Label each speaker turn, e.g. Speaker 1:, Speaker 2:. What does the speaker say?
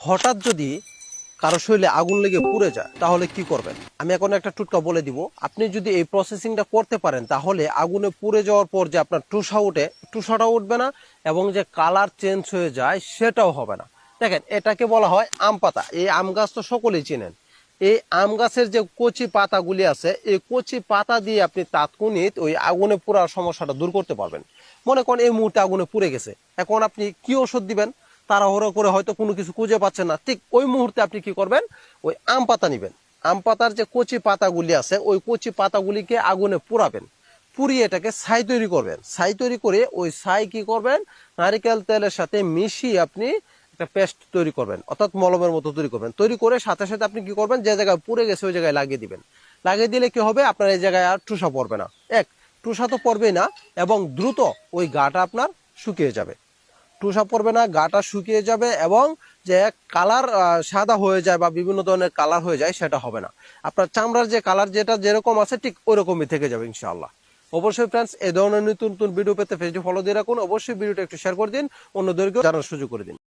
Speaker 1: হঠাৎ যদি কারও শরীরে আগুন লেগে পুড়ে যায়, তাহলে কি করবেন? আমি এখন একটা টুটকা বলে দিব। আপনি যদি এই প্রসেসিংটা করতে পারেন, তাহলে আগুনে পুড়ে যাওয়ার পর যে আপনার টুসা উঠে টুসাটাও উঠবে না এবং যে কালার চেঞ্জ হয়ে যায়, সেটাও হবে না। দেখেন, এটাকে বলা হয় আম পাতা। এই আম গাছ তো সকলেই চেনেন। এই আম গাছের যে কচি পাতাগুলি আছে, এই কচি পাতা দিয়ে আপনি তাৎক্ষণিক ওই আগুনে পোড়ার সমস্যাটা দূর করতে পারবেন। মনে করেন এই মুহূর্তে আগুনে পুড়ে গেছে। এখন আপনি কি ওষুধ দিবেন? তাড়াহুড়ো করে হয়তো কোনো কিছু খুঁজে পাচ্ছেন না। ঠিক ওই মুহূর্তে আপনি কি করবেন? ওই আম পাতা নেবেন। আম পাতার যে কচি পাতাগুলি আছে, ওই কচি পাতাগুলিকে আগুনে পোড়াবেন। পুড়িয়ে এটাকে ছাই তৈরি করবেন। ছাই তৈরি করে ওই ছাই কি করবেন? নারিকেল তেলের সাথে মিশিয়ে আপনি একটা পেস্ট তৈরি করবেন, অর্থাৎ মলমের মতো তৈরি করবেন। তৈরি করে সাথে সাথে আপনি কি করবেন? যে জায়গায় পুড়ে গেছে, ওই জায়গায় লাগিয়ে দিবেন। লাগিয়ে দিলে কি হবে? আপনার এই জায়গায় আর টুসা পড়বে না। এক টুসা তো পড়বেই না, এবং দ্রুত ওই গাটা আপনার শুকিয়ে যাবে। টুসা পড়বে না, গাটা শুকিয়ে যাবে এবং যে কালার সাদা হয়ে যায় বা বিভিন্ন ধরনের কালার হয়ে যায় সেটা হবে না। আপনার চামড়ার যে কালার যেটা যেরকম আছে ঠিক ওরকমই থেকে যাবে ইনশাআল্লাহ। অবশ্যই ফ্রেন্ডস এই ধরনের নতুন নতুন ভিডিও পেতে ফেসবুক ফলো দিয়ে রাখুন। অবশ্যই ভিডিওটা একটু শেয়ার করে দিন, অন্যদেরকেও জানার সুযোগ করে দিন।